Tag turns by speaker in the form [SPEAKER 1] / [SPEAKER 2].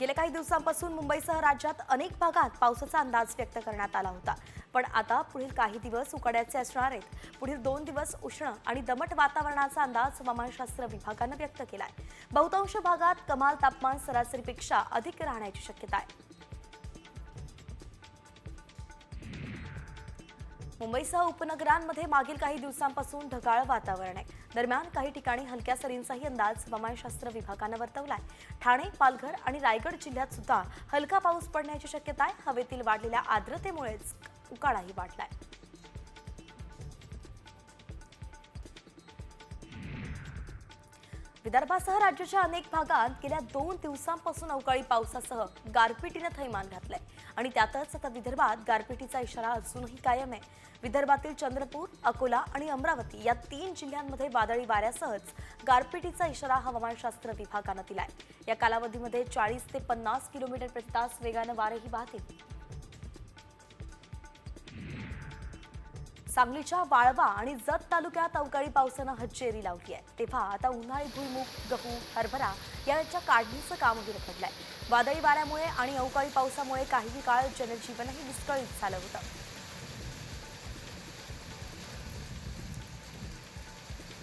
[SPEAKER 1] गेल्या काही दिवसांपासून मुंबईसह राज्यात अनेक भागात पावसाचा अंदाज व्यक्त करण्यात आला होता. पण आता पुढील काही दिवस उकाड्याचे असणार आहेत. पुढील दोन दिवस उष्ण आणि दमट वातावरणाचा अंदाज हवामानशास्त्र विभागानं व्यक्त केला आहे बहुतांश भागात कमाल तापमान सरासरीपेक्षा अधिक राहण्याची शक्यता आहे. मुंबईसह उपनगरांमध्ये मागील काही दिवसांपासून ढगाळ वातावरण आहे. दरम्यान काही ठिकाणी हलक्या सरींचाही अंदाज हवामानशास्त्र विभागानं वर्तवलाय. ठाणे पालघर आणि रायगड जिल्ह्यात सुद्धा हलका पाऊस पडण्याची शक्यता आहे. हवेतील वाढलेल्या आर्द्रतेमुळेच उकाडाही वाढलाय. विदर्भासह राज्याच्या अनेक भागात गेल्या दोन दिवसांपासून अवकाळी पावसासह गारपिटीनं थैमान घातलंय. आणि त्यातच आता विदर्भात गारपिटीचा इशारा अजूनही कायम आहे. विदर्भातील चंद्रपूर अकोला आणि अमरावती या तीन जिल्ह्यांमध्ये वादळी वाऱ्यासहच गारपिटीचा इशारा हवामानशास्त्र विभागानं दिलाय. या कालावधीमध्ये चाळीस ते पन्नास किलोमीटर प्रति तास वेगानं वारेही वाहतील सांगलीच्या वाळवा आणि जत तालुक्यात अवकाळी पावसानं हजेरी लावली आहे. तेव्हा आता उन्हाळी भुईमुग गहू हरभरा याच्या काढणीचं कामही रखडलंय वादळी वाऱ्यामुळे आणि अवकाळी पावसामुळे काही काळ जनजीवनही विस्कळीत झालं होतं.